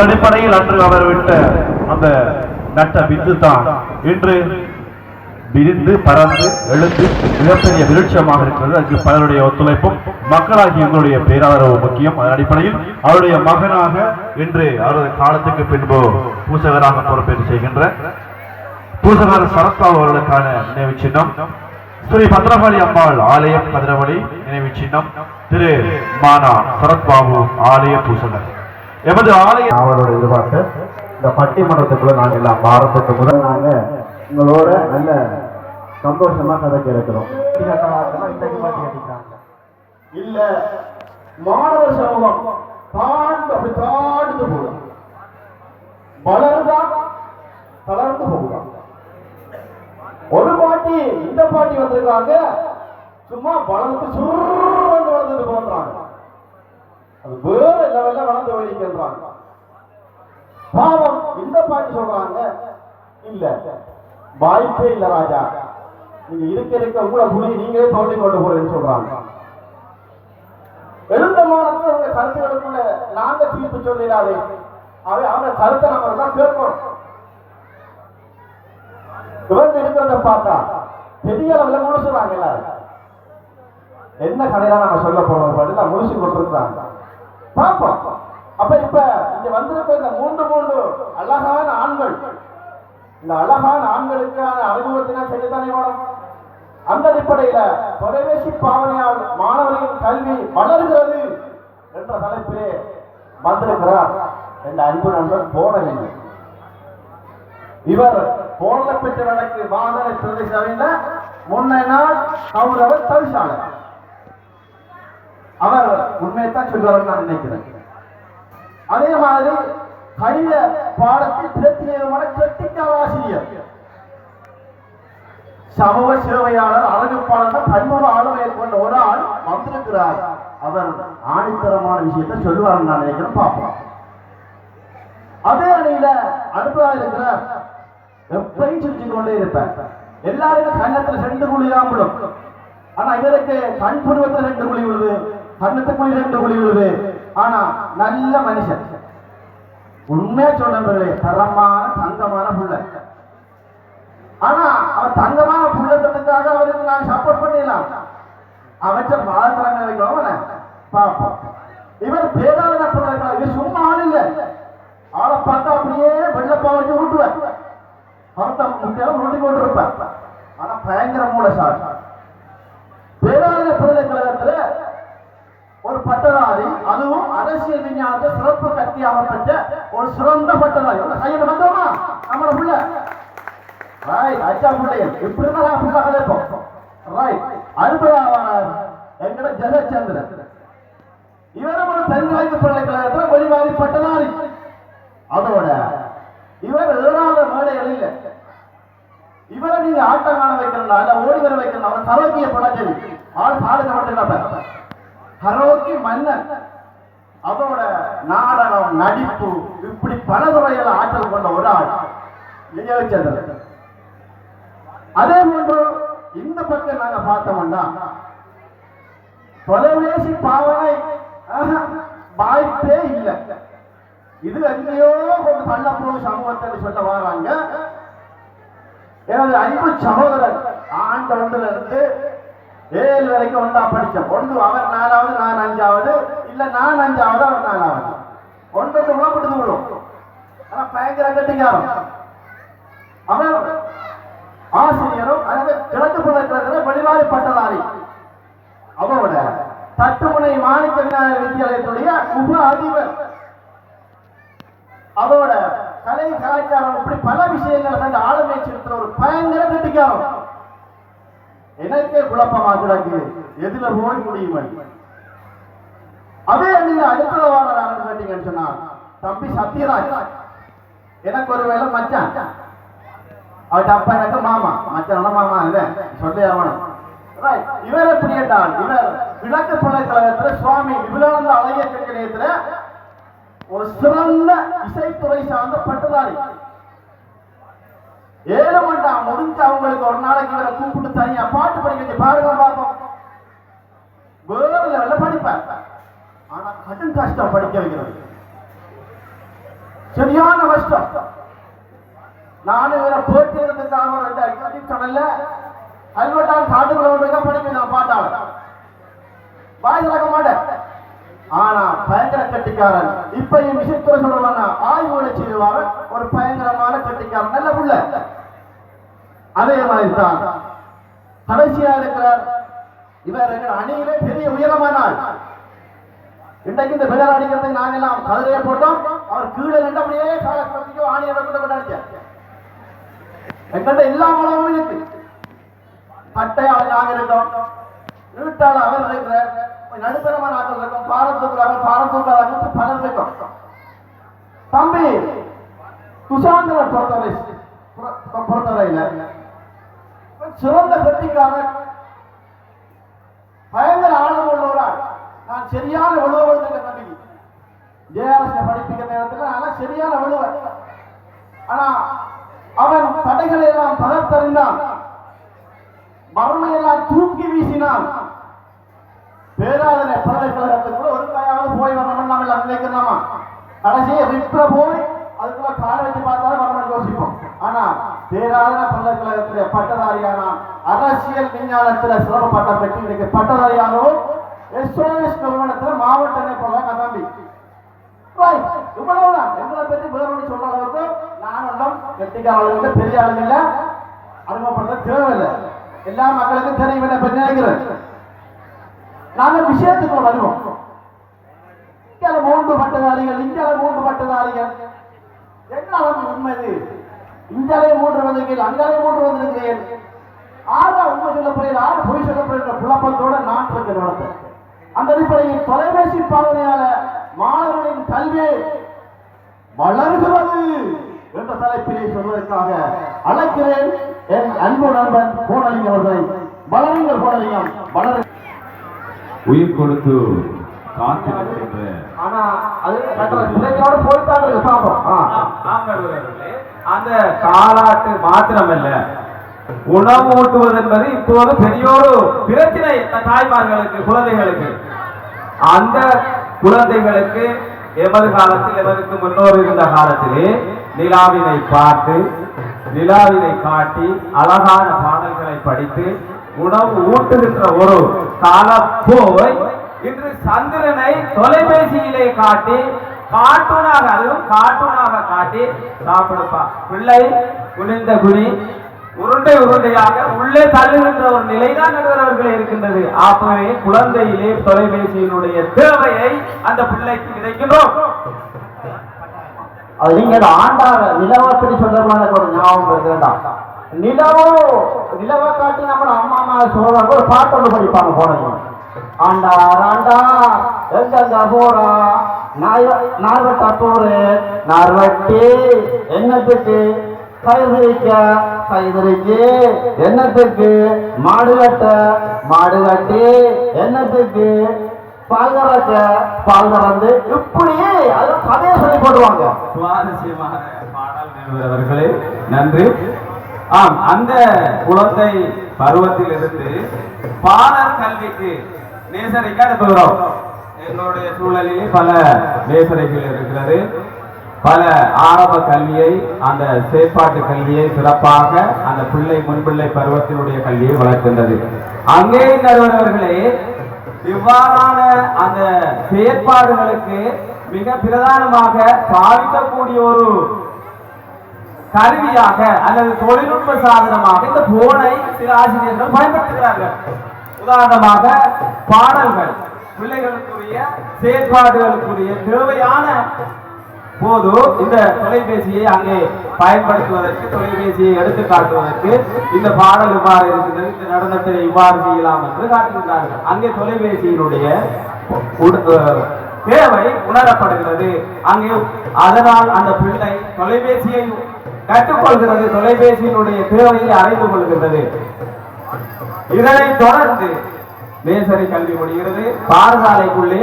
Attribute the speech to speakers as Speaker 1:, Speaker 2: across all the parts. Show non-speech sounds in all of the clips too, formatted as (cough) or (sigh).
Speaker 1: அந்த அடிப்படையில் அன்று அவர் விட்ட அந்த நட்ட பிந்து தான் இன்று விரிந்து பறந்து எழுந்து மிகப்பெரிய விருட்சமாக இருக்கிறது அதுக்கு பலருடைய ஒத்துழைப்பும் மக்களாகிய எங்களுடைய பேராதரவு முக்கியம் அதன் அடிப்படையில் அவருடைய மகனாக இன்று அவரது காலத்துக்கு பின்பு பூசகராக பொறுப்பேற்று செய்கின்ற பூசகர் சரத்பாபு அவர்களுக்கான நினைவு சின்னம் ஸ்ரீ பத்திரகாளி அம்பாள் ஆலயம் கதிரவழி நினைவு சின்னம் திரு மானா சரத்பாபு ஆலய பூசகர் எமது ஆலய
Speaker 2: அவரோட எதிர்பார்ப்பு இந்த பட்டிமன்றத்துக்குள்ள நாங்கள் எல்லாம் பாரப்பட்ட முதல் நாங்க உங்களோட நல்ல சந்தோஷமா கதை கேட்கிறோம்
Speaker 3: இல்ல மாணவர் சமூகம் தாண்டு அப்படி தாண்டு போகும் வளர்தான் தளர்ந்து போகுதான் ஒரு பாட்டி இந்த பாட்டி வந்திருக்காங்க சும்மா வளர்ந்து சுருண்டு வளர்ந்துட்டு போன்றாங்க அது வேற லெவல்ல வளர்ந்த வழிக்கின்றாங்க பாவம் இந்த பாட்டு சொல்றாங்க இல்ல வாய்ப்பே இல்ல ராஜா நீங்க இருக்க இருக்க கூட புலி நீங்களே தோண்டி கொண்டு போறேன்னு சொல்றாங்க எழுந்தமானது அவங்க கருத்துகளுக்குள்ள நாங்க தீர்ப்பு சொல்லிடாதே அவை அவங்க கருத்தை நம்ம தான் கேட்கணும் இவங்க இருக்கிறத பார்த்தா பெரிய அளவுல முழுசுறாங்க எல்லாரும் என்ன கதையெல்லாம் நம்ம சொல்ல போறோம் பாட்டு முடிச்சு கொடுத்துருக்காங்க பார்ப்போம் அப்ப இப்ப இங்க வந்திருக்க இந்த மூன்று மூன்று அழகான ஆண்கள் இந்த அழகான ஆண்களுக்கான அனுபவத்தினா செய்யத்தானே வேணும் அந்த அடிப்படையில தொலைபேசி பாவனையால் மாணவர்களின் கல்வி வளர்கிறது என்ற தலைப்பிலே வந்திருக்கிறார் என்ற அன்பு நண்பர் போனவில்லை இவர் போன வழக்கு வாகன முன்னாள் அவர் அவர் தவிசாளர் அவர் உண்மையைத்தான் சொல்லுவார் நான் நினைக்கிறேன் அதே மாதிரி கணித பாடத்தில் பிரத்தியேகமான கெட்டிக்கால ஆசிரியர் சமூக சேவையாளர் அரங்கப்பாளர் பன்முக ஆளுமையை கொண்ட ஒரு ஆள் வந்திருக்கிறார் அவர் ஆணித்தரமான விஷயத்தை சொல்லுவார் நான் நினைக்கிறேன் பார்ப்போம் அதே அணியில அடுத்ததாக இருக்கிற எப்பையும் சுற்றி கொண்டே இருப்பேன் எல்லாருக்கும் கண்ணத்துல ரெண்டு குழி தான் விடும் ஆனா இவருக்கு கண் புருவத்தில் ரெண்டு குழி உள்ளது கண்ணத்துக்குள்ள இரண்டு குழி விழுது ஆனா நல்ல மனுஷன் உண்மையா சொன்னவர்களே தரமான தங்கமான புள்ள ஆனா அவன் தங்கமான புள்ளத்தனத்துக்காக அவருக்கு நாங்க சப்போர்ட் பண்ணிடலாம் அவற்றை வாழ்த்தரங்க வைக்கணும் அவனை பார்ப்போம் இவர் பேராதன பிள்ளைகளா இவர் சும்மா ஆள் இல்லை ஆளை பார்த்தா அப்படியே வெள்ளப்பா வச்சு ஊட்டுவேன் பணத்தை முக்கியம் ஊட்டி கொண்டு இருப்பேன் ஆனா பயங்கர மூல சார் பேராதன பிள்ளைகளை ஒரு பட்டதாரி அதுவும் அரசியல் விஞ்ஞானத்தை சிறப்பு கத்தியாக பெற்ற ஒரு சிறந்த பட்டதாரி கையில் வந்தோமா நம்மளோட புள்ள ரைட் அச்சா பிள்ளைய இப்படி இருந்தா புள்ள கதைப்போம் ரைட் அறுபதாவார் எங்கட ஜெகச்சந்திரன் இவரும் ஒரு தென்காய்க்கு பல்கலைக்கழகத்தில் வெளிவாரி பட்டதாரி அதோட இவர் எதிரான மேடைகள் இல்லை இவரை நீங்க ஆட்டம் காண வைக்கணும் ஓடி வர வைக்கணும் அவர் தலைமையை படம் ஆள் சாடுக்க மட்டும் கரோக்கி மன்னர் அதோட நாடகம் நடிப்பு இப்படி பல துறையில ஆற்றல் கொண்ட ஒரு ஆள் நிகழ்ச்சி அதே போன்று இந்த பக்கம் நாங்க பார்த்தோம்னா தொலைபேசி பாவனை வாய்ப்பே இல்லை இது எங்கேயோ கொண்டு தள்ளப்போகும் சமூகத்தை சொல்ல வர்றாங்க எனது அன்பு சகோதரர் ஆண்டு ஒன்றிலிருந்து ஏழு வரைக்கும் ஒன்றா படித்தோம் ஒன்று அவர் நாலாவது நான் அஞ்சாவது இல்லை நான் அஞ்சாவது அவர் நாலாவது ஒன்று கொடுத்து விடும் பயங்கர கட்டிங்க அவர் ஆசிரியரும் அதாவது கிழக்கு புலத்தில் வெளிநாடு பட்டதாரி அவரோட தட்டுமுனை மாணிக்க விநாயகர் வித்தியாலயத்துடைய உப அதிபர் அவரோட கலை கலாச்சாரம் இப்படி பல விஷயங்களை வந்து ஆளுமை செலுத்துற ஒரு பயங்கர கட்டிக்காரம் எனக்கே குழப்பமா குழப்பமாக்குறாக்குது எதுல போய் முடியும் அதே நீங்க அடுத்தத வாழறாருன்னு கேட்டீங்கன்னு சொன்னா தம்பி சத்யராஜ் எனக்கு ஒரு வேலை மச்சான் அவட்ட அப்பா எனக்கு மாமா மச்சான மாமா இல்ல சொல்லி ஆகணும் இவர் எப்படி கேட்டால் இவர் கிழக்கு பல்கலைக்கழகத்துல சுவாமி விபுலானந்த அழகிய நிலையத்துல ஒரு சிறந்த இசைத்துறை சார்ந்த பட்டதாரி ஏழமண்டா முடிஞ்சு அவங்களுக்கு ஒரு நாளைக்கு இவரை கூப்பிட்டு தனியா பாட்டு படிக்க பாருங்க பார்ப்போம் வேற லெவல்ல படிப்பேன் ஆனா கடும் கஷ்டம் படிக்க வைக்கிறது சரியான கஷ்டம் நானும் இவரை போட்டு இருந்ததுக்காக ரெண்டு அடி சொன்னல அல்வட்டால் காட்டுக்குள்ள படிக்க நான் பாட்டாள வாய் திறக்க மாட்டேன் ஆனா பயங்கர கட்டிக்காரன் இப்ப என் விஷயத்துல சொல்லுவானா ஆய்வுகளை செய்வாரன் ஒரு பயங்கரமான கட்டிக்காரன் நல்ல புள்ள அதே மாதிரி தான் கடைசியா இருக்கிறார் இவர் எங்கள் அணியிலே பெரிய உயரமானாள் இன்றைக்கு இந்த பெயர் அடிக்கிறதுக்கு நாங்க எல்லாம் கதிரைய போட்டோம் அவர் கீழே நின்ற அப்படியே காலக்கோ ஆணியை கொண்டு அடிச்ச எங்கள்கிட்ட எல்லா மனமும் இருக்கு பட்டையால் நாங்க இருந்தோம் வீட்டால் அவர் இருக்கிறார் நடுத்தரமான ஆட்கள் இருக்கும் பாரத்தூர்காக பாரத்தூர்காக பலர் இருக்கும் தம்பி துஷாந்தரை பொறுத்தவரை பொறுத்தவரையில் சிறந்த கட்டிக்காரன் பயங்கர ஆழம் உள்ளவரால் நான் சரியான விழுவதுங்க தம்பி ஜேஆர்எஸ் படிப்புகிற நேரத்தில் ஆனால் சரியான விழுவன் ஆனா அவன் தடைகளை எல்லாம் தகர்த்தறிந்தான் மர்மையெல்லாம் தூக்கி வீசினான் வேதாளனை பல்கலைக்கழகத்துக்கு கூட ஒரு காயாவது போய் வரணும்னு நம்ம எல்லாம் நினைக்கிறோமா கடைசியை விற்ற போய் அதுக்குள்ள காலை வச்சு பார்த்தாலும் வரணும்னு யோசிப்போம் ஆனா பேராதன பல்கலைக்கழகத்திலே பட்டதாரியானா அரசியல் விஞ்ஞானத்தில் சிறப்பு பட்டம் பெற்று இன்னைக்கு பட்டதாரியானோ எஸ்ஓஎஸ் நிறுவனத்தில் மாவட்ட நேபாள கதம்பி இவ்வளவுதான் எங்களை பற்றி வேற ஒன்று அளவுக்கு நாங்களும் கெட்டிக்காரர்களுக்கு பெரிய அளவில் அறிமுகப்படுத்த தேவையில்லை எல்லா மக்களுக்கும் தெரியும் என்ன நினைக்கிறேன் நாங்கள் விஷயத்துக்குள்ள வருவோம் இங்கே மூன்று பட்டதாரிகள் இந்தியாவில் மூன்று பட்டதாரிகள் என்ன உண்மை உண்மைது மூன்று வந்திருக்கேன் அங்காலே மூன்று வந்திருக்கிறேன் ஆறா உண்மை சொல்லப்படுகிற ஆறு பொய் சொல்லப்படுகிற குழப்பத்தோட நான் கொஞ்சம் நடந்தேன் அந்த அடிப்படையில் தொலைபேசி பாவனையால மாணவர்களின் கல்வி வளர்கிறது என்ற தலைப்பிலே சொல்வதற்காக அழைக்கிறேன் என் அன்பு நண்பன் கோடலிங்க அவர்களை வளருங்கள் கோடலிங்கம் வளரு
Speaker 4: உயிர் கொடுத்து காத்து
Speaker 3: அது பிள்ளைங்களோட அந்த காலாட்டு மாத்திரம் இல்ல உணவு ஊட்டுவது என்பது இப்போது பெரியோரு பிரச்சனை தாய்மார்களுக்கு குழந்தைகளுக்கு அந்த குழந்தைகளுக்கு எமது காலத்தில் எமதுக்கு முன்னோர் இருந்த காலத்திலே நிலாவினை பார்த்து நிலாவினை காட்டி அழகான பாடல்களை படித்து உணவு ஊட்டுகின்ற ஒரு காலப்போய் இன்று சந்திரனை தொலைபேசியிலே காட்டி கார்ட்டூனாக அதுவும் கார்ட்டூனாக காட்டி சாப்பிடுப்பா பிள்ளை குளிர்ந்த குழி உருண்டை உருண்டையாக உள்ளே தள்ளுகின்ற ஒரு நிலைதான் நடுவரவர்களே இருக்கின்றது ஆகவே குழந்தையிலே தொலைபேசியினுடைய தேவையை அந்த பிள்ளைக்கு விதைக்கின்றோம் அது நீங்க ஆண்டார் நிலவரப்படி சொல்ல ஒரு ஞாபகம் வேண்டாம் நிலவோ நிலவை காட்டி நம்ம அம்மா அம்மா சொல்றாங்க ஒரு பாட்டு ஒன்று படிப்பாங்க போனீங்க ஆண்டா ஆண்டா எங்கெங்க போறா நாய நார்வட்டா போரு நார்வட்டி என்னத்துக்கு பயிரிக்க பயிரிக்கு என்னத்துக்கு மாடு கட்ட மாடு கட்டி என்னத்துக்கு பால் கறக்க பால் கறந்து இப்படியே அது கதையை சொல்லி போடுவாங்க
Speaker 4: சுவாரஸ்யமான பாடல் அவர்களே நன்றி ஆம் அந்த குளத்தை பருவத்தில் இருந்து பாடல் கல்விக்கு நேசரைக்கு அனுப்புகிறோம் எங்களுடைய சூழலிலே பல நேசரைகள் இருக்கிறது பல ஆரம்ப கல்வியை அந்த செயற்பாட்டு கல்வியை சிறப்பாக அந்த பிள்ளை முன்பிள்ளை பருவத்தினுடைய கல்வியை வளர்க்கின்றது அங்கே நடுவர்களே இவ்வாறான அந்த செயற்பாடுகளுக்கு மிக பிரதானமாக பாதிக்கக்கூடிய ஒரு கருவியாக அல்லது தொழில்நுட்ப சாதனமாக இந்த போனை சில ஆசிரியர்கள் பயன்படுத்துகிறார்கள் உதாரணமாக பாடல்கள் பிள்ளைகளுக்குரிய செயற்பாடுகளுக்குரிய தேவையான போது இந்த தொலைபேசியை அங்கே பயன்படுத்துவதற்கு தொலைபேசியை எடுத்து காட்டுவதற்கு இந்த பாடல் இவ்வாறு இருக்குது இந்த நடனத்தை இவ்வாறு செய்யலாம் என்று காட்டுகிறார்கள் அங்கே தொலைபேசியினுடைய தேவை உணரப்படுகிறது அங்கே அதனால் அந்த பிள்ளை தொலைபேசியை கற்றுக்கொள்கிறது தொலைபேசியினுடைய தேவையை அறிந்து கொள்கிறது இதனை தொடர்ந்து நேசரி கல்வி முடிகிறது பாடசாலைக்குள்ளே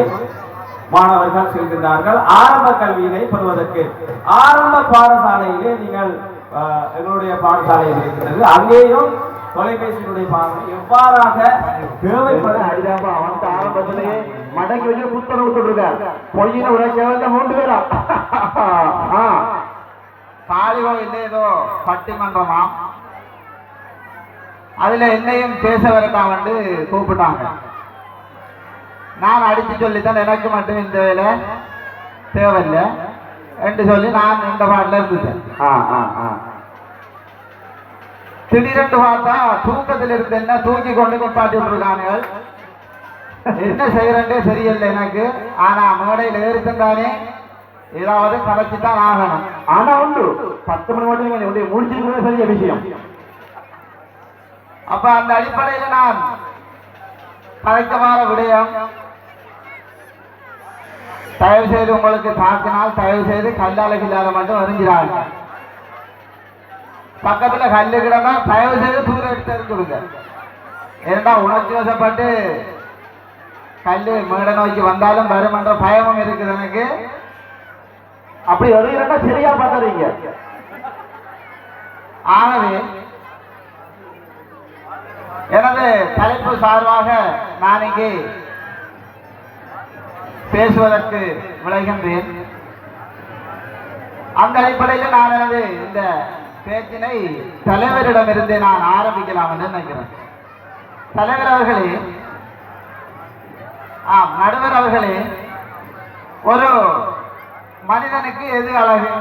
Speaker 4: மாணவர்கள் செல்கின்றார்கள் ஆரம்ப கல்வியினை பெறுவதற்கு ஆரம்ப பாடசாலையிலே நீங்கள் எங்களுடைய பாடசாலை இருக்கிறது அங்கேயும் தொலைபேசியினுடைய பார்வை எவ்வாறாக தேவைப்பட
Speaker 3: அவன் ஆரம்பத்திலேயே மடங்கி வச்சு புத்தகம் சொல்றாரு பொய்யின உரைக்க மூன்று பேரா இல்லை ஏதோ பட்டிமன்றமாம் அதுல என்னையும் பேச வரட்டான் வந்து கூப்பிட்டாங்க நான் அடித்து சொல்லித்தான் எனக்கு மட்டும் இந்த வேலை தேவையில்லை என்று சொல்லி நான் இந்த பாட்டில் இருந்துட்டேன் திடீரென்று பார்த்தா தூக்கத்தில் இருந்து என்ன தூக்கி கொண்டு கொண்டாட்டி விட்டுருக்காங்க என்ன செய்யறேன்டே சரியில்லை எனக்கு ஆனா மேடையில் ஏறித்தந்தானே ஏதாவது சமைச்சு தான் ஆகணும் ஆனா உண்டு பத்து மணி மட்டும் உடைய முடிச்சிருக்கிறது பெரிய விஷயம் அப்ப அந்த அடிப்படையில் நான் பழைக்கமான விடயம் தயவு செய்து உங்களுக்கு தாக்கினால் தயவு செய்து கல்லாலை கில்லாத மட்டும் அறிஞ்சிறாங்க பக்கத்துல கல்லு கிடந்தா தயவு செய்து தூர எடுத்து அறிஞ்சுடுங்க ஏண்டா உணர்ச்சி வசப்பட்டு கல்லு மேட நோக்கி வந்தாலும் வரும் என்ற பயமும் இருக்குது எனக்கு அப்படி வருகிறன்னா சரியா பார்க்கறீங்க ஆகவே எனது தலைப்பு சார்பாக நான் இங்கே பேசுவதற்கு விளைகின்றேன் அந்த அடிப்படையில் நான் எனது இந்த பேச்சினை தலைவரிடமிருந்து நான் ஆரம்பிக்கலாம் என்று நினைக்கிறேன் தலைவர் அவர்களே ஆம் நடுவர் அவர்களே ஒரு மனிதனுக்கு எது அழகு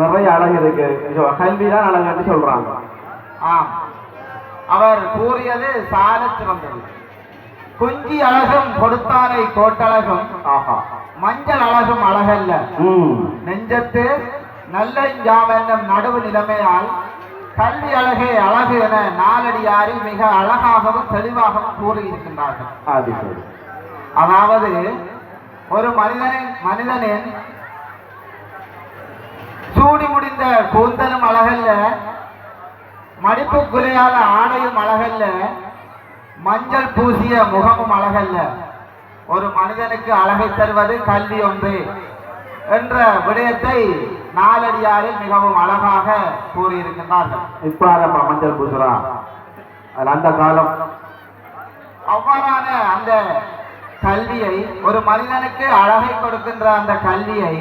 Speaker 3: நிறைய அழகு இருக்கு கல்விதான் அழகு சொல்றாங்க அவர் கூறியது சால சிறந்தது குஞ்சி அழகும் கொடுத்தாரை கோட்டழகும் ஆஹா மஞ்சள் அழகும் அழகல்ல நெஞ்சத்து நல்ல நடுவு நிலைமையால் கல்வி அழகே அழகு என நாலடியாரில் மிக அழகாகவும் தெளிவாகவும் கூறியிருக்கின்றார்கள் அதாவது ஒரு மனிதனின் மனிதனின் சூடி முடிந்த கூந்தலும் அழகல்ல மடிப்பு குறையால ஆடையும் அழகல்ல மஞ்சள் பூசிய முகமும் அழகல்ல ஒரு மனிதனுக்கு அழகை தருவது கல்வி ஒன்று என்ற விடயத்தை நாலடியாரில் மிகவும் அழகாக கூறியிருக்கின்றார்கள் மஞ்சள் பூசுறா அந்த காலம் அவ்வாறான அந்த கல்வியை ஒரு மனிதனுக்கு அழகை கொடுக்கின்ற அந்த கல்வியை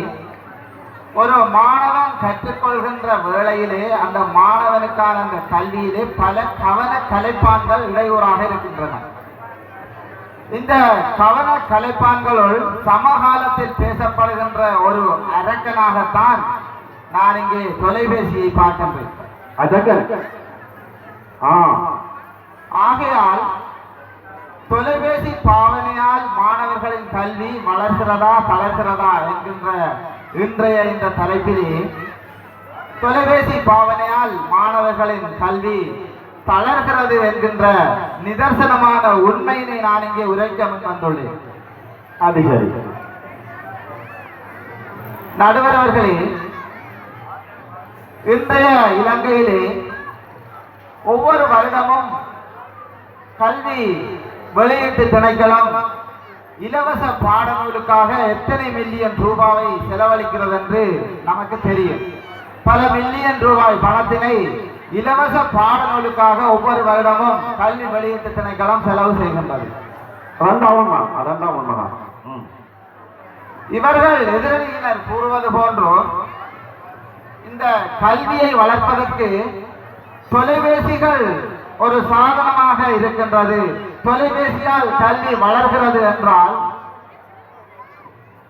Speaker 3: ஒரு மாணவன் கற்றுக்கொள்கின்ற வேளையிலே அந்த மாணவனுக்கான அந்த கல்வியிலே பல கவன கலைப்பான்கள் இடையூறாக இருக்கின்றன இந்த கவன கலைப்பான்களுள் சமகாலத்தில் பேசப்படுகின்ற ஒரு அரக்கனாகத்தான் நான் இங்கே தொலைபேசியை பார்க்கின்றேன் ஆகையால் தொலைபேசி பாவனையால் மாணவர்களின் கல்வி வளர்கிறதா தளர்கிறதா என்கின்ற இன்றைய இந்த தலைப்பில் தொலைபேசி பாவனையால் மாணவர்களின் கல்வி தளர்கிறது என்கின்ற நிதர்சனமான உண்மையினை நான் இங்கே உரைக்க வந்துள்ளேன் அது சரி நடுவர் அவர்களே இன்றைய இலங்கையிலே ஒவ்வொரு வருடமும் கல்வி வெளியீட்டு திணைக்களம் இலவச பாடநூலுக்காக எத்தனை மில்லியன் ரூபாவை செலவழிக்கிறது என்று நமக்கு தெரியும் பல மில்லியன் ரூபாய் பணத்தினை இலவச பாடநூலுக்காக ஒவ்வொரு வருடமும் கல்வி வெளியீட்டு திணைக்களம் செலவு செய்கின்றது இவர்கள் எதிரணியினர் கூறுவது போன்றோ இந்த கல்வியை வளர்ப்பதற்கு தொலைபேசிகள் ஒரு சாதனமாக இருக்கின்றது தொலைபேசியால் கல்வி வளர்கிறது என்றால்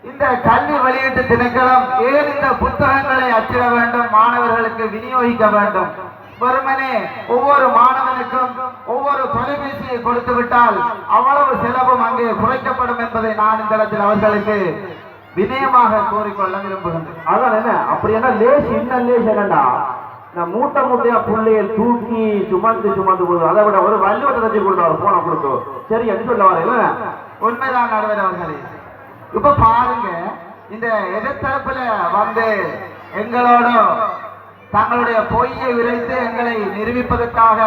Speaker 3: இந்த கல்வி வெளியீட்டு திணைக்களம் ஏன் இந்த புத்தகங்களை அச்சிட வேண்டும் மாணவர்களுக்கு விநியோகிக்க வேண்டும் வெறுமனே ஒவ்வொரு மாணவனுக்கும் ஒவ்வொரு தொலைபேசியை கொடுத்து விட்டால் அவ்வளவு செலவும் அங்கே குறைக்கப்படும் என்பதை நான் இந்த இடத்தில் அவர்களுக்கு வினயமாக கோரிக்கொள்ள விரும்புகின்றேன் அதான் என்ன அப்படி என்ன லேஸ் இன்னும் லேஸ் என்னண்டா நான் மூட்டை மூட்டையா பிள்ளைய தூக்கி சுமந்து சுமந்து போதும் அதை விட ஒரு வள்ளுவத்தை தச்சு கொடுத்தாரு போன கொடுத்தோ சரி எடுத்து சொல்ல வர உண்மைதான் நடுவர் அவர்களே இப்ப பாருங்க இந்த எதிர்த்தரப்புல வந்து எங்களோட தங்களுடைய பொய்யை விரைத்து எங்களை நிரூபிப்பதற்காக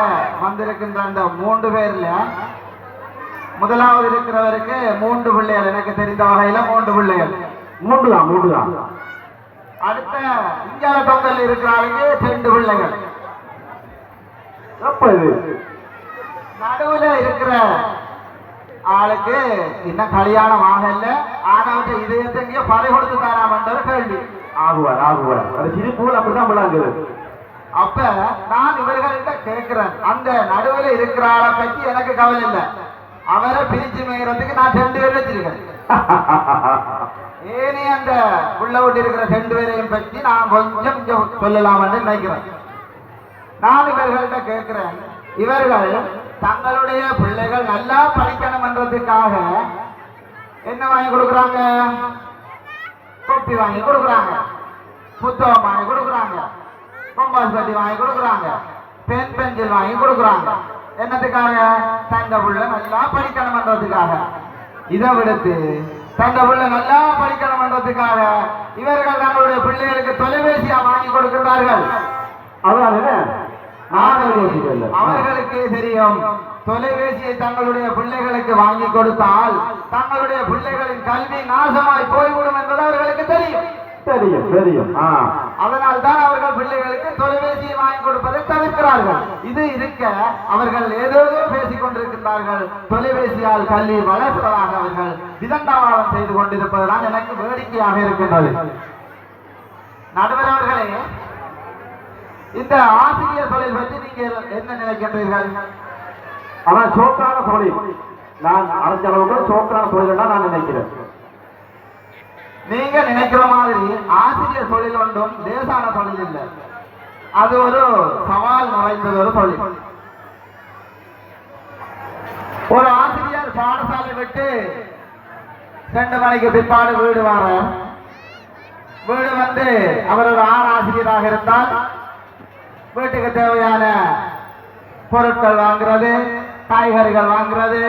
Speaker 3: வந்திருக்கின்ற அந்த மூன்று பேர்ல முதலாவது இருக்கிறவருக்கு மூன்று பிள்ளைகள் எனக்கு தெரிந்த வகையில மூன்று பிள்ளைகள் மூன்று தான் மூன்று தான் அடுத்த இந்தியால பக்கத்தில் இருக்கிறாளுங்க ரெண்டு பிள்ளைகள் எப்ப நடுவுல இருக்கிற ஆளுக்கு இன்னும் கல்யாணம் ஆகல ஆனா இதயத்தைங்க பறை கொடுத்து தராமன்ற கேள்வி ஆகுவார் ஆகுவார் அது சிறு போல் அப்படிதான் விளாங்குது அப்ப நான் இவர்கள்ட்ட கேட்கிறேன் அந்த நடுவுல இருக்கிற ஆளை பத்தி எனக்கு கவலை இல்லை அவரை பிரிச்சு மேய்கிறதுக்கு நான் ரெண்டு பேர் வச்சிருக்கேன் ஏனி அந்த உள்ள விட்டு இருக்கிற ரெண்டு பேரையும் பற்றி நான் கொஞ்சம் கொஞ்சம் சொல்லலாம்னு நினைக்கிறேன் நான் இவர்கள்ட்ட கேட்கிறேன் இவர்கள் தங்களுடைய பிள்ளைகள் நல்லா என்றதுக்காக என்ன வாங்கி கொடுக்குறாங்க தொப்பி வாங்கி கொடுக்குறாங்க புத்தகம் வாங்கி கொடுக்குறாங்க கொம்பாஸ் வாங்கி கொடுக்குறாங்க பென் பென்சில் வாங்கி கொடுக்குறாங்க என்னத்துக்காக தந்த புள்ள நல்லா படிக்கணும் என்றதுக்காக இதை விடுத்து தந்த புள்ள நல்லா படிக்கணும் என்றதுக்காக இவர்கள் தங்களுடைய பிள்ளைகளுக்கு தொலைபேசியா வாங்கி கொடுக்கிறார்கள் அவர்களுக்கே தெரியும் தொலைபேசியை தங்களுடைய பிள்ளைகளுக்கு வாங்கி கொடுத்தால் தங்களுடைய பிள்ளைகளின் கல்வி நாசமாய் போய்விடும் என்பது அவர்களுக்கு தெரியும் தெரியும் தெரியும் அதனால் தான் அவர்கள் பிள்ளைகளுக்கு தொலைபேசியை வாங்கி கொடுப்பதை தவிர்க்கிறார்கள் இது இருக்க அவர்கள் ஏதோ பேசிக் கொண்டிருக்கிறார்கள் தொலைபேசியால் கல்வி வளர்ப்பதாக அவர்கள் விதண்டாவாதம் செய்து கொண்டிருப்பதுதான் எனக்கு வேடிக்கையாக இருக்கின்றது நடுவர் அவர்களே இந்த ஆசிரியர் தொழில் பற்றி நீங்கள் என்ன நினைக்கின்றீர்கள் ஆனால் சோக்கான தொழில் நான் அரைஞ்சளவுக்கு சோக்கான தொழில் தான் நான் நினைக்கிறேன் நீங்க நினைக்கிற மாதிரி ஆசிரியர் தொழில் ஒன்றும் லேசான தொழில் இல்லை அது ஒரு சவால் நிறைந்தது ஒரு தொழில் ஒரு ஆசிரியர் பாடசாலை விட்டு ரெண்டு மணிக்கு பிற்பாடு வீடு வார வீடு வந்து அவர் ஒரு ஆண் ஆசிரியராக இருந்தால் வீட்டுக்கு தேவையான பொருட்கள் வாங்குறது காய்கறிகள் வாங்குறது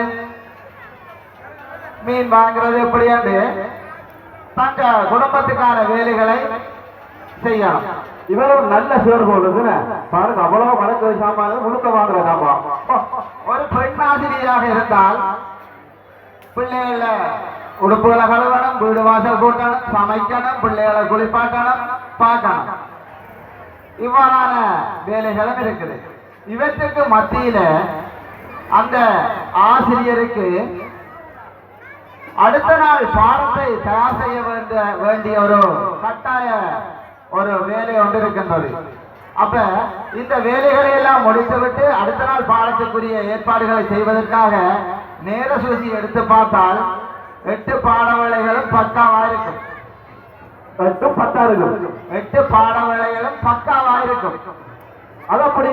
Speaker 3: மீன் வாங்குறது இப்படியாண்டு தங்க குடும்பத்துக்கான வேலைகளை செய்யணும் இவரும் நல்ல சோர்வோடுதுன்னு பாருங்க அவ்வளவு வழக்கு சாமான முழுக்க வாங்குற சாமான் ஒரு பெண் ஆசிரியராக இருந்தால் பிள்ளைகள உடுப்புகளை கழுவணும் வீடு வாசல் கூட்டணும் சமைக்கணும் பிள்ளைகளை குளிப்பாட்டணும் பார்க்கணும் இவ்வாறான வேலைகளும் இருக்குது இவற்றுக்கு மத்தியில அந்த ஆசிரியருக்கு அடுத்த நாள் பாடத்தை தயார் செய்ய வேண்டிய வேண்டிய ஒரு கட்டாய ஒரு வேலை ஒன்று இருக்கின்றது அப்ப இந்த வேலைகளை எல்லாம் முடித்துவிட்டு அடுத்த நாள் பாடத்துக்குரிய ஏற்பாடுகளை செய்வதற்காக நேர சூசி எடுத்து பார்த்தால் எட்டு பாடவேளைகளும் பக்காவா எட்டு பத்தா எட்டு பாடவேளைகளும் பக்காவா இருக்கும் அது அப்படி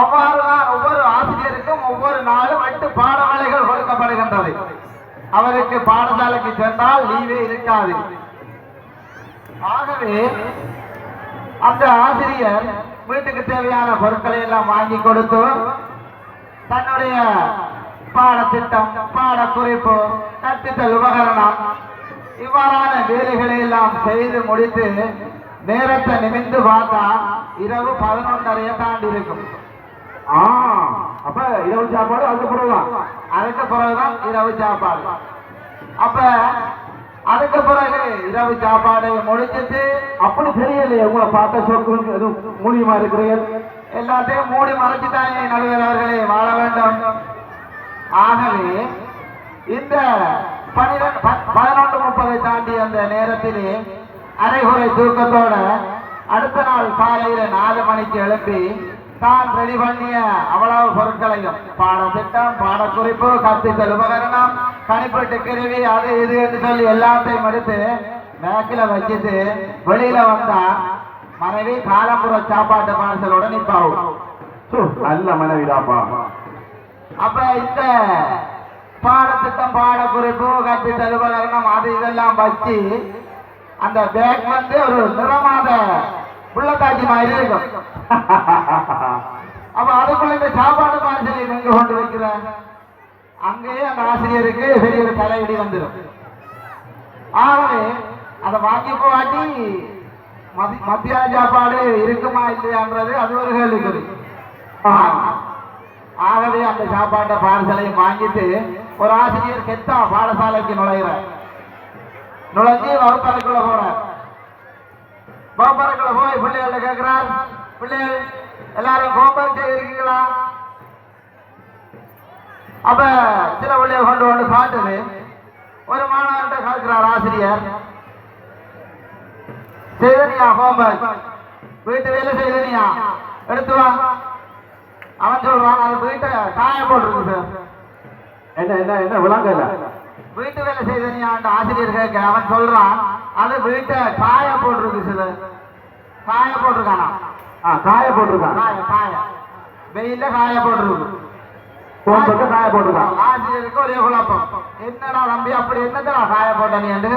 Speaker 3: அவ்வாறுதான் ஒவ்வொரு ஆசிரியருக்கும் ஒவ்வொரு நாளும் எட்டு பாடவேளைகள் கொடுக்கப்படுகின்றது அவருக்கு பாடசாலைக்கு சென்றால் லீவே இருக்காது ஆகவே அந்த ஆசிரியர் வீட்டுக்கு தேவையான பொருட்களை எல்லாம் வாங்கி கொடுத்து தன்னுடைய பாடத்திட்டம் பாட குறிப்பு கற்பித்தல் உபகரணம் இவ்வாறான வேலைகளை எல்லாம் செய்து முடித்து நேரத்தை நிமிந்து பார்த்தா இரவு பதினொன்றரையை தாண்டி இருக்கும் அப்ப இரவு சாப்பாடு அதுக்கு பிறகுதான் அதுக்கு பிறகுதான் இரவு சாப்பாடு அப்ப அதுக்கு பிறகு இரவு சாப்பாடு முடிச்சிட்டு அப்படி தெரியலையே உங்களை பார்த்த சொக்கு எதுவும் மூலியமா இருக்கிறீர்கள் எல்லாத்தையும் மூடி மறைச்சிட்டாங்க நடுவர் அவர்களே வாழ வேண்டும் ஆகவே இந்த பனிரெண்டு பதினொன்று முப்பதை தாண்டி அந்த நேரத்திலே அரைகுறை தூக்கத்தோட அடுத்த நாள் காலையில நாலு மணிக்கு எழுப்பி தான் ரெடி பண்ணிய அவ்வளவு பொருட்களையும் பாடத்திட்டம் பாடக்குறிப்பு கத்தித்தல் உபகரணம் கணிப்பட்டு கருவி அது இது என்று சொல்லி எல்லாத்தையும் எடுத்து மேக்கில வச்சுட்டு வெளியில வந்தா மனைவி காலப்புற சாப்பாட்டு பார்சலோட நிப்பாவும் நல்ல மனைவிடாப்பா அப்ப இந்த பாடத்திட்டம் பாடக்குறிப்பு கத்தித்தல் உபகரணம் அது இதெல்லாம் வச்சு அந்த பேக் வந்து ஒரு நிறமாத முள்ளக்காட்சி மாதிரி இருக்கும் (laughs) அப்ப அதுக்குள்ள இந்த சாப்பாடு மாதிரி எங்க கொண்டு வைக்கிற அங்கேயே அந்த ஆசிரியருக்கு பெரிய ஒரு தலையடி வந்துடும் ஆகவே அதை வாங்கி போட்டி மத்தியான சாப்பாடு இருக்குமா இல்லையான்றது அது ஒரு கேள்விக்குறி ஆகவே அந்த சாப்பாட்டை பாடசாலையும் வாங்கிட்டு ஒரு ஆசிரியர் கெத்தா பாடசாலைக்கு நுழைகிறார் நுழைஞ்சி வகுப்பறைக்குள்ள போறார் கோபுரங்களை போய் பிள்ளைகள்ட்ட கேட்கிறார் பிள்ளைகள் எல்லாரும் கோபுரம் செய்திருக்கீங்களா அப்ப சில பிள்ளைகள் கொண்டு வந்து காட்டுது ஒரு மாணவர்கிட்ட கேட்கிறார் ஆசிரியர் செய்தனியா ஹோம்ஒர்க் வீட்டு வேலை செய்தனியா எடுத்து வா அவன் சொல்றான் அது வீட்டு காயம் போட்டுருக்கு சார் என்ன என்ன என்ன விளங்க வீட்டு வேலை செய்தனியா ஆசிரியர் கேட்க அவன் சொல்றான் அது வீட்டை காய போட்டிருக்கு சில காய போட்டிருக்கானா ஆ காய போட்டிருக்கான் காய காய வெயில காய போட்டிருக்கு போட்டு காய போட்டிருக்கான் ஆசிரியருக்கு ஒரே குழப்பம் என்னடா தம்பி அப்படி என்னடா காய போட்ட நீ என்று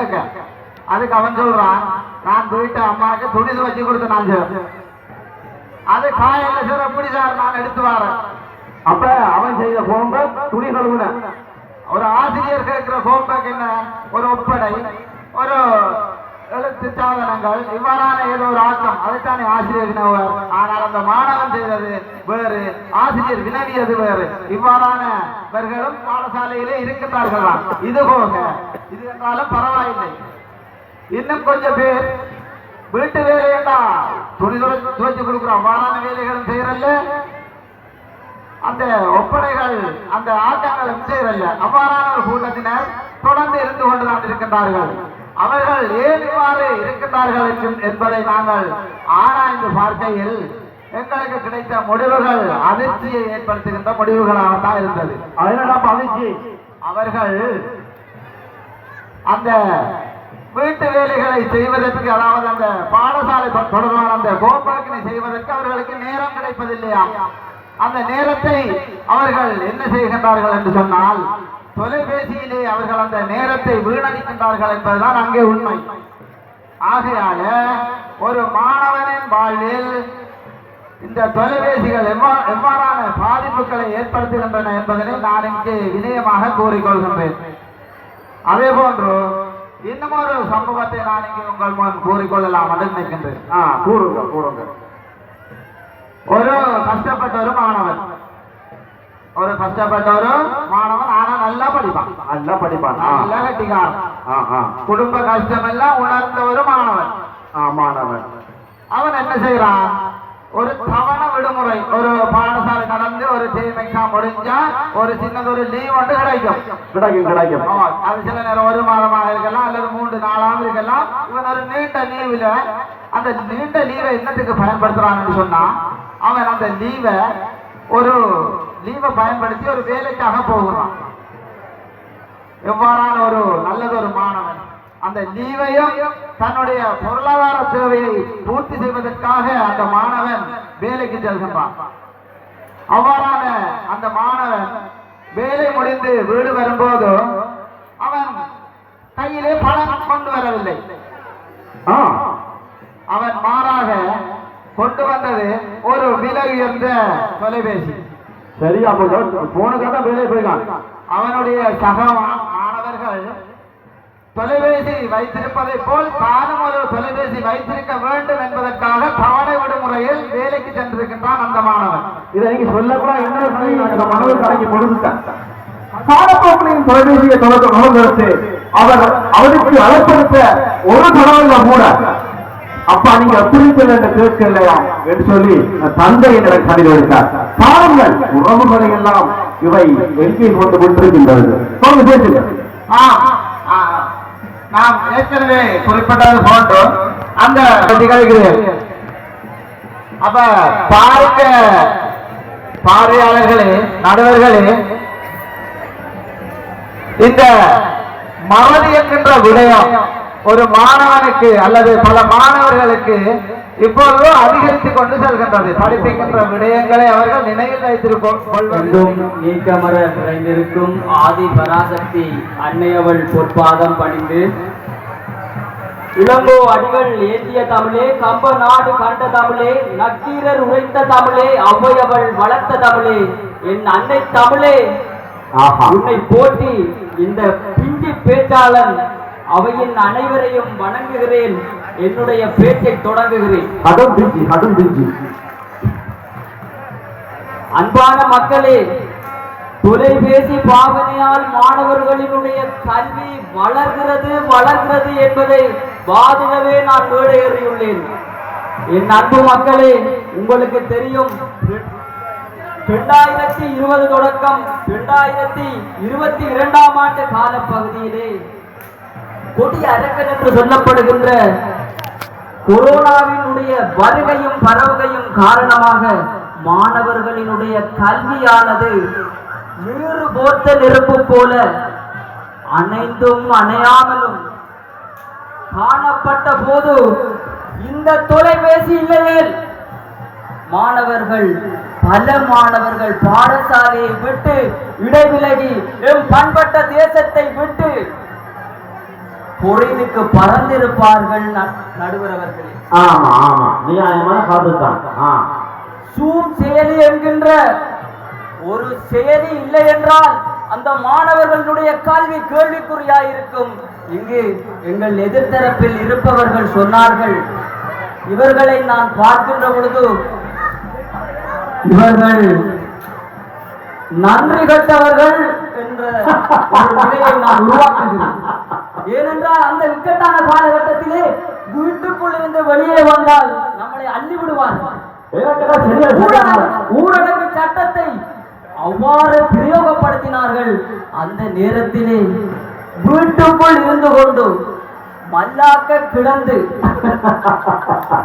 Speaker 3: அதுக்கு அவன் சொல்றான் நான் வீட்டை அம்மாவுக்கு துணி துவச்சு கொடுத்தேன் நான் சார் அது காயில சார் எப்படி சார் நான் எடுத்து வரேன் அப்ப அவன் செய்த போம்ப துணி கழுவுன ஒரு ஆசிரியர் கேட்கிற போம்பக்கு என்ன ஒரு ஒப்படை ஒரு எழுத்து சாதனங்கள் இவ்வாறான ஏதோ ஒரு ஆக்கம் அதைத்தானே ஆசிரியர் வினவர் ஆனால் அந்த மாணவன் செய்தது வேறு ஆசிரியர் வினவியது வேறு இவ்வாறானவர்களும் பாடசாலையிலே இருக்கின்றார்களாம் இது போக இது என்றாலும் பரவாயில்லை இன்னும் கொஞ்சம் பேர் வீட்டு வேலையண்டா துணி துவைச்சு கொடுக்குற அவ்வாறான வேலைகளும் செய்யறல்ல அந்த ஒப்படைகள் அந்த ஆட்டங்களும் செய்யறல்ல அவ்வாறான ஒரு கூட்டத்தினர் தொடர்ந்து இருந்து கொண்டுதான் இருக்கின்றார்கள் அவர்கள் ஏன் இவ்வாறு இருக்கின்றார்கள் என்பதை நாங்கள் ஆராய்ந்து பார்க்கையில் எங்களுக்கு கிடைத்த முடிவுகள் அதிர்ச்சியை ஏற்படுத்துகின்ற முடிவுகளாக தான் இருந்தது அதிர்ச்சி அவர்கள் அந்த வீட்டு வேலைகளை செய்வதற்கு அதாவது அந்த பாடசாலை தொடர்பான அந்த கோபாக்கினை செய்வதற்கு அவர்களுக்கு நேரம் கிடைப்பதில்லையா அந்த நேரத்தை அவர்கள் என்ன செய்கின்றார்கள் என்று சொன்னால் தொலைபேசியிலே அவர்கள் அந்த நேரத்தை வீணடிக்கின்றார்கள் என்பதுதான் அங்கே உண்மை ஆகையால ஒரு மாணவனின் வாழ்வில் இந்த தொலைபேசிகள் எவ்வாறு எவ்வாறான பாதிப்புகளை ஏற்படுத்துகின்றன என்பதனை நான் இங்கு இணையமாக கூறிக்கொள்கின்றேன் அதே போன்று இன்னும் ஒரு சம்பவத்தை நான் இங்கே உங்கள் முன் கூறிக்கொள்ளலாம் என்று நினைக்கின்றேன் ஆ கூறுங்க கூறுங்க ஒரு கஷ்டப்பட்ட ஒரு மாணவன் ஒரு கஷ்டப்பட்ட ஒரு மாணவன் ஆனா நல்லா படிப்பான் நல்லா படிப்பான் நல்லா கட்டிக்காரன் குடும்ப கஷ்டம் எல்லாம் உணர்ந்த ஒரு மாணவன் மாணவன் அவன் என்ன செய்யறான் ஒரு தவண விடுமுறை ஒரு பாடசாலை நடந்து ஒரு டீம் எக்ஸாம் முடிஞ்சா ஒரு சின்னதொரு லீவ் வந்து கிடைக்கும் கிடைக்கும் கிடைக்கும் அது சில நேரம் ஒரு மாதமாக இருக்கலாம் அல்லது மூன்று நாளாக இருக்கலாம் இவன் ஒரு நீண்ட லீவில் அந்த நீண்ட லீவை என்னத்துக்கு பயன்படுத்துறான்னு சொன்னா அவன் அந்த லீவை ஒரு லீவை பயன்படுத்தி ஒரு வேலைக்காக போகிறான் எவ்வாறான ஒரு நல்லது ஒரு மாணவன் அந்த லீவையும் தன்னுடைய பொருளாதார தேவையை பூர்த்தி செய்வதற்காக அந்த மாணவன் வேலைக்கு செல்கின்றான் அவ்வாறான அந்த மாணவன் வேலை முடிந்து வீடு வரும்போது அவன் கையிலே பணம் கொண்டு வரவில்லை அவன் மாறாக கொண்டு வந்தது ஒரு விலை உயர்ந்த தொலைபேசி சரி போனுக்காக தான் வெளியே போயிருக்கான் அவனுடைய சக மாணவர்கள் தொலைபேசி வைத்திருப்பதை போல் தானும் ஒரு தொலைபேசி வைத்திருக்க வேண்டும் என்பதற்காக தவணை விடுமுறையில் வேலைக்கு சென்றிருக்கின்றான் அந்த மாணவன் இதை நீங்க சொல்லக்கூடாது என்ன மாணவர் கடைக்கு கொடுத்துட்டேன் பாடப்போக்கனின் தொலைபேசியை தொடர்ந்து நுழைந்தெடுத்து அவர் அவருக்கு அழைப்படுத்த ஒரு தடவை கூட அப்பா நீங்க புரிந்து கேட்க இல்லையா என்று சொல்லி தந்தை என்னிடம் கடிதம் எடுத்தார் பாருங்கள் உறவுகளை எல்லாம் இவை எங்கே கொண்டு கொண்டிருக்கின்றது சொல்லுங்க பேசுங்க நாம் ஏற்கனவே குறிப்பிட்டது போன்று அந்த அப்ப பார்க்க பார்வையாளர்களே நடுவர்களே இந்த மறதி என்கின்ற விடயம் ஒரு மாணவனுக்கு அல்லது பல மாணவர்களுக்கு இப்பொழுதோ அதிகரித்து கொண்டு செல்கின்றது படிப்புகின்ற விடயங்களை அவர்கள் நினைவில் வைத்திருக்கும்
Speaker 4: நீக்கமர நிறைந்திருக்கும் ஆதி பராசக்தி அன்னையவள் பொற்பாதம் பணிந்து இளங்கோ அடிகள் ஏற்றிய தமிழே கம்ப நாடு கண்ட தமிழே நக்கீரர் உழைத்த தமிழே அவ்வையவள் வளர்த்த தமிழே என் அன்னை தமிழே உன்னை போட்டி இந்த பிஞ்சு பேச்சாளன் அவையின் அனைவரையும் வணங்குகிறேன் என்னுடைய பேச்சை தொடங்குகிறேன் அன்பான மக்களே தொலைபேசி பாவனையால் மாணவர்களினுடைய கல்வி வளர்கிறது வளர்கிறது என்பதை வாதிடவே நான் மேடு ஏறியுள்ளேன் என் அன்பு மக்களே உங்களுக்கு தெரியும் இரண்டாயிரத்தி இருபது தொடக்கம் இரண்டாயிரத்தி இருபத்தி இரண்டாம் ஆண்டு காலப்பகுதியிலே கொடிய அரக்கன் என்று சொல்லப்படுகின்ற கொரோனாவினுடைய வருகையும் பரவுகையும் காரணமாக மாணவர்களினுடைய கல்வியானது நீர் போர்த்த நெருப்பு போல அனைந்தும் அணையாமலும் காணப்பட்ட போது இந்த தொலைபேசி இல்லையில் மாணவர்கள் பல மாணவர்கள் பாடசாலையை விட்டு இடைவிலகி எம் பண்பட்ட தேசத்தை விட்டு பொறைனுக்கு பறந்திருப்பார்கள் நடுவரவர்களே ஆமா ஆமா செயலி என்கின்ற ஒரு செயலி இல்லை என்றால் அந்த மாணவர்களுடைய கல்வி இருக்கும் இங்கு எங்கள் எதிர்த்தரப்பில் இருப்பவர்கள் சொன்னார்கள் இவர்களை நான் பார்க்கின்ற பொழுது இவர்கள் நன்றி கட்டவர்கள் என்ற நிலையை நான் உருவாக்குகிறேன் ஏனென்றால் அந்த இக்கட்டான காலகட்டத்திலே வீட்டுக்குள் இருந்து வெளியே வந்தால் நம்மளை அள்ளி விடுவார்கள் ஊரடங்கு சட்டத்தை அவ்வாறு பிரயோகப்படுத்தினார்கள் அந்த நேரத்திலே வீட்டுக்குள் இருந்து கொண்டு மல்லாக்க கிடந்து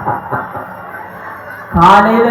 Speaker 4: (laughs) காலையில